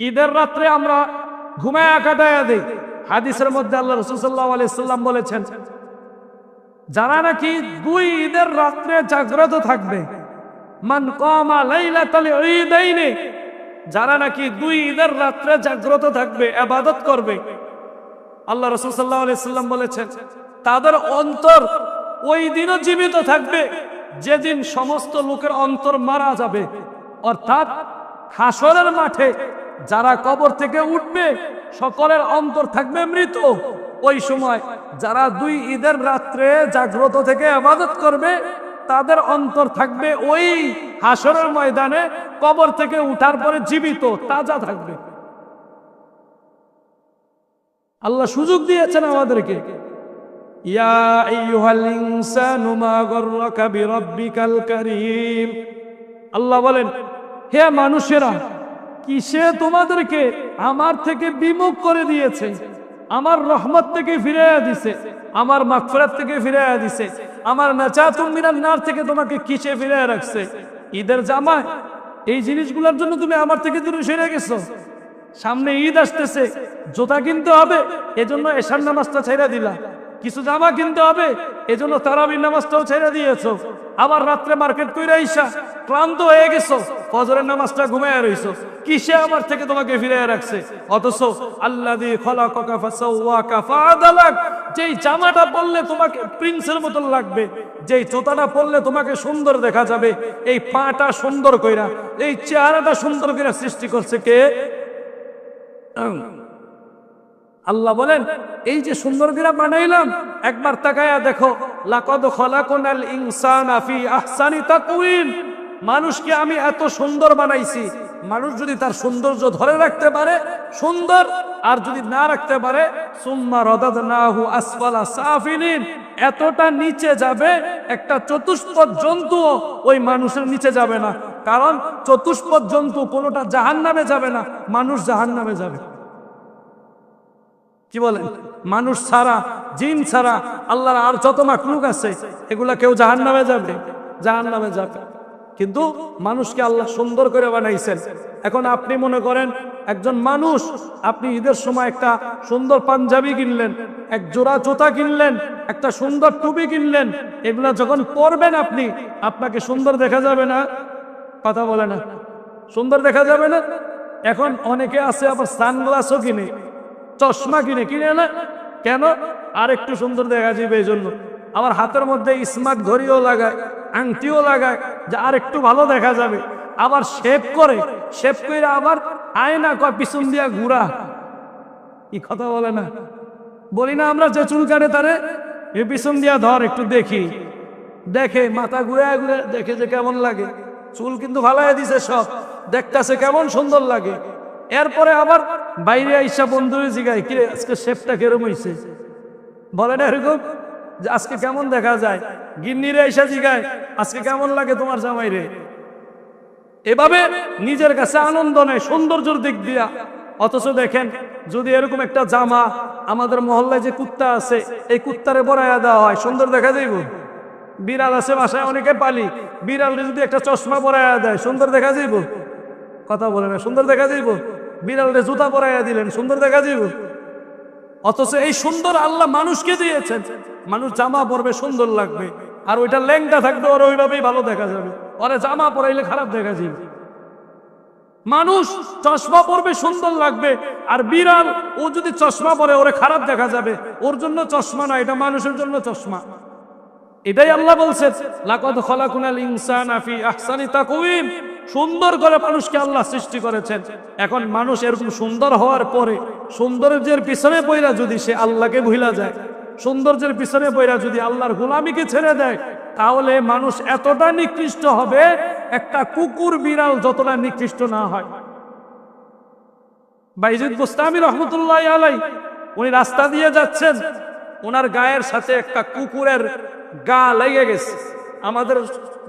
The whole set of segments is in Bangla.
ঈদের রাত্রে আমরা ঘুমায়া কাটায়া দিই। হাদিসের মধ্যে আল্লাহ রসুল্লাহ আলাইসাল্লাম বলেছেন, যারা নাকি দুই ঈদের রাত্রে জাগ্রত থাকবে, মান কমা লাইলাতাল ঈদাইনি, যারা নাকি দুই ঈদের রাত্রে জাগ্রত থাকবে আবাদত করবে। আল্লাহ রসুল সাল্লাহ আলাইসাল্লাম বলেছেন, তাদের অন্তর ওই দিনও জীবিত থাকবে, যেদিন সমস্ত লোকের অন্তর মারা যাবে। অর্থাৎ হাসরের মাঠে যারা কবর থেকে উঠবে, সকলের অন্তর থাকবে মৃত। ওই সময় যারা দুই ঈদের রাত্রে জাগ্রত থেকে আবাদত করবে, তাদের অন্তর থাকবে ওই হাসরের ময়দানে, কবর থেকে উঠার পরে জীবিত, তাজা থাকবে। আল্লাহ সুযোগ দিয়েছেন আমাদেরকে। আল্লাহ বলেন, হে মানুষেরা কিসে তোমাদেরকে আমার থেকে বিমুখ করে দিয়েছে? আমার রহমত থেকে ফিরাইয়া দিছে। আমার মাগফিরাত থেকে ফিরাইয়া দিছে। আমার নাচাতুম মিনান নার থেকে তোমাকে কিসে ফিরাইয়া রাখছে? ঈদের জামায় এই জিনিসগুলোর জন্য তুমি আমার থেকে দূরে সেরে গেছো। সামনে ঈদ আসতেছে। জোতা কিনতে হবে। এজন্য এশার নামাজটা ছেড়ে দিলা কিছু জামা কিনতে হবে, এজন্য তারাবির নামাজটাও ছেড়ে দিয়েছ। আবার রাত্রে মার্কেট কইরা আইসা ক্লান্ত হয়ে গেছো, ফজরের নামাজটা ঘুমায় রইছো। কিসে আমার থেকে তোমাকে ফিরে রাখছে? অথচ আল্লাহ দি খলাকাকা ফাসাওয়াকা ফাদালাক যেই জামাটা পরলে তোমাকে প্রিন্সের মতন লাগবে, যেই জোতাটা পরলে তোমাকে সুন্দর দেখা যাবে, এই পাটা সুন্দর কইরা, এই চেহারাটা সুন্দর কইরা সৃষ্টি করছে কে? আল্লাহ বলেন, এই যে সুন্দর করে বানাইলাম, একবার তাকায়া দেখো, লাকদ খলাকুনাল ইনসানা ফি আহসানি তাকওয়িম। মানুষকে আমি এত সুন্দর বানাইছি? মানুষ যদি তার সৌন্দর্য ধরে রাখতে পারে, সুন্দর। আর যদি না রাখতে পারে, সুম্মা রদাদনাহু আসফালা সাফিলিন। এতটা নিচে যাবে, একটা চতুষ্পদ জন্তু ওই মানুষের নিচে যাবে না। কারণ চতুষ্পদ জন্তু কোনোটা জাহান নামে যাবে না, মানুষ জাহান নামে যাবে। কি বলেন? মানুষ ছাড়া, জিন ছাড়া, আল্লাহর আর যত মাকলুক আছে, এগুলা কেউ জাহান নামে যাবে জাহান নামে যাবে। কিন্তু মানুষকে আল্লাহ সুন্দর করে বানাইছেন। এখন আপনি মনে করেন, একজন মানুষ, আপনি ঈদের সময় একটা সুন্দর পাঞ্জাবি কিনলেন, এক জোড়া জুতা কিনলেন, একটা সুন্দর টুপি কিনলেন, এগুলা যখন পরবেন আপনি, আপনাকে সুন্দর দেখা যাবে না? কথা বলে না। সুন্দর দেখা যাবে না? এখন অনেকে আছে আবার সানগ্লাসও কিনে। চশমা কিনে কিনে না কেন? আর একটু সুন্দর দেখা যাবে এই জন্য। আবার হাতের মধ্যে স্মার্ট ঘড়িও লাগায়, আংটিও লাগায়, যে আর একটু ভালো দেখা যাবে। আবার শেপ করে শেপ করে আবার আয়না কয় পিছন দিয়া ঘুরা। কি কথা বলে না? বলি না আমরা যে চুল কাটে তারে, এ পিছন দিয়া ধর একটু দেখি। দেখে মাথা ঘুরে ঘুরে দেখে যে কেমন লাগে। চুল কিন্তু ভালাই দিছে সব। দেখতেছে কেমন সুন্দর লাগে। এরপরে আবার বাইরে আইসা বন্ধুরে জিগায়, কিরে, আজকে শেফটা কেরম হইছে? বলে, না এরকম যে আজকে কেমন দেখা যায়? গিন্নিরে আইসা জিগায়, আজকে কেমন লাগে তোমার জামাই রে? এভাবে নিজের কাছে আনন্দ নেয়, সৌন্দর্যের দিক দিয়া। অথচ দেখেন, যদি এরকম একটা জামা আমাদের মহল্লায় যে কুত্তা আছে, এই কুত্তারে বড়াইয়া দেওয়া হয়, সুন্দর দেখা যাইব? বিড়াল আছে বাসায়, অনেকে পালি। বিড়ালরে যদি একটা চশমা পরাইয়া দেয়, সুন্দর দেখা যাইব? কথা বলে না, সুন্দর দেখা যাইব? বিড়ালরে জুতা পরাইয়া দিলেন, সুন্দর দেখা যাইব অথচ এই সুন্দর আল্লাহ মানুষকে দিয়েছেন। মানুষ জামা পরবে, সুন্দর লাগবে। আর ওইটা ল্যাংটা থাকবে, ওর ওইভাবেই ভালো দেখা যাবে। ওরে জামা পরাইলে খারাপ দেখা যাবে মানুষ চশমা পরবে, সুন্দর লাগবে। আর বিড়াল, ও যদি চশমা পরে, ওরে খারাপ দেখা যাবে। ওর জন্য চশমা না, এটা মানুষের জন্য চশমা। এটাই আল্লাহ বলছেন, লাকাদ খলাকুনাল ইনসানা ফি আহসানি তাকওয়িম। সুন্দর করে মানুষকে আল্লাহ সৃষ্টি করেছেন। এখন মানুষ এরকম সুন্দর হওয়ার পরে সৌন্দর্যের পিছনে পয়রা যদি সে আল্লাহকে ভুলা যায়, সৌন্দর্যের পিছনে পয়রা যদি আল্লাহর গোলামিকে ছেড়ে দেয়, তাহলে মানুষ এতটা নিকৃষ্ট হবে, একটা কুকুর বিড়াল যতটা নিকৃষ্ট না হয়। বাইজিদ গোস্তামি রহমতুল্লাহ আলাই উনি রাস্তা দিয়ে যাচ্ছেন ওনার গায়ের সাথে একটা কুকুরের গা লেগে গেছে। আমাদের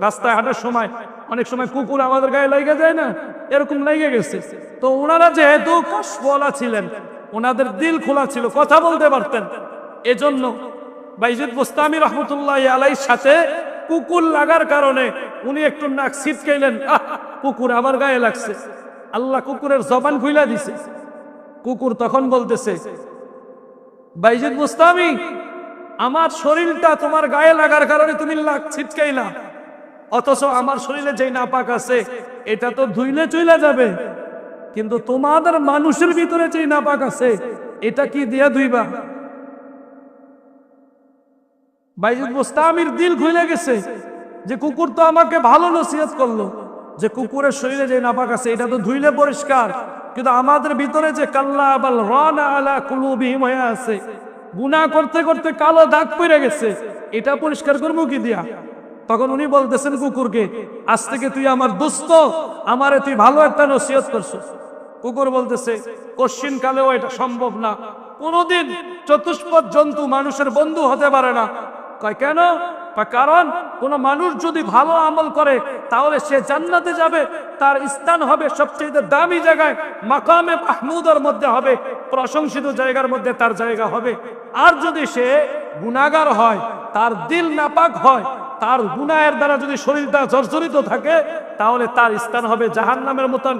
রাস্তায় হাঁটার সময় অনেক সময় কুকুর আমাদের গায়ে লেগে যায় না, এরকম লেগে গেছে। তো ওনারা যেহেতু কসবলা ছিলেন, ওনাদের দিল খোলা ছিল, কথা বলতে পারতেন। এজন্য বাইজিদ গোস্তামি রহমতুল্লাহ আলাইর সাথে কুকুর লাগার কারণে উনি একটু নাক ছিটকাইলেন, আহ, কুকুর আমার গায়ে লাগছে। আল্লাহ কুকুরের জবান খুইলা দিছে। কুকুর তখন বলতেছে, বাইজিদ মুস্তামি আমার শরীরটা তোমার গায়ে লাগার কারণে তুমি লাগ ছিটকাইলা। অথচ আমার শরীরে যেই নাপাক আছে, এটা তো ধুইলে চইলা যাবে। কিন্তু তোমাদের মানুষের ভিতরে যেই নাপাক আছে, এটা কি দিয়া ধুইবা? বাইজিদ মুস্তামির দিল খুলে গেছে যে, কুকুর তো আমাকে ভালো নসিহত করল যে, কুকুরের শরীরে যে নাপাক আছে, এটা তো ধুইলে পরিষ্কার। কিন্তু আমাদের ভিতরে যে কাল্লা আবাল রানা আলা কুলুবিহিম হয়ে আছে, গুনাহ করতে করতে কালো দাগ পড়ে গেছে, এটা পরিষ্কার করব কি দিয়া? তখন উনি বলতেছেন, কুকুরকে, আজ থেকে তুই আমার দোস্ত, আমারে তুই ভালো একটা নসিহত করছিস কুকুর বলতেছে, কশ্চিন কালেও এটা সম্ভব না। কোনোদিন চতুষ্পদ জন্তু মানুষের বন্ধু হতে পারে না। কয়, কেন? কারণ, কোন মানুষ যদি ভালো আমল করে, তাহলে সে জান্নাতে যাবে। তার স্থান হবে সবচেয়ে দামি জায়গায়, মাকামে মাহমুদের মধ্যে হবে, প্রশংসিত জায়গার মধ্যে তার জায়গা হবে। আর যদি সে গুণাগার হয়, তার দিল নাপাক হয় তার গুনায়ের দ্বারা যদি শরীরটা জর্জরিত থাকে, তাহলে তার স্থান হবে জাহান নামের মতন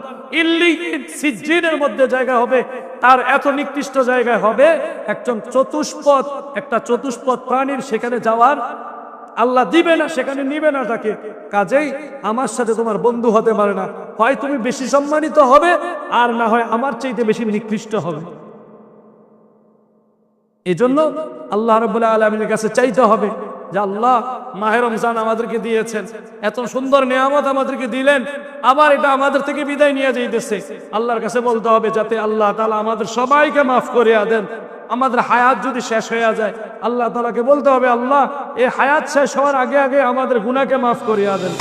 সিজ্জিনের মধ্যে জায়গা হবে, তার এত নিকৃষ্ট জায়গায় হবে, একজন চতুষ্পদ, একটা চতুষ্পদ প্রাণীর সেখানে যাওয়ার আল্লাহ দিবে না, সেখানে নিবে না তাকে। কাজেই আমার সাথে তোমার বন্ধু হতে পারে না। হয় তুমি বেশি সম্মানিত হবে, আর না হয় আমার চাইতে বেশি নিকৃষ্ট হবে। এজন্য আল্লাহ রবুল্লাহ আলমিনের কাছে চাইতে হবে যে আল্লাহ মাহের রমজান আমাদেরকে দিয়েছেন, এত সুন্দর নিয়ামত আমাদেরকে দিলেন, আবার এটা আমাদের থেকে বিদায় নিয়ে যাইতেছে। আল্লাহর কাছে বলতে হবে, যাতে আল্লাহ তালা আমাদের সবাইকে মাফ করিয়া দেন, আমাদের হায়াত যদি শেষ হয়ে যায়, আল্লাহ তালাকে বলতে হবে, আল্লাহ এই হায়াত শেষ হওয়ার আগে আগে আমাদের গুণাকে মাফ করিয়া দেন।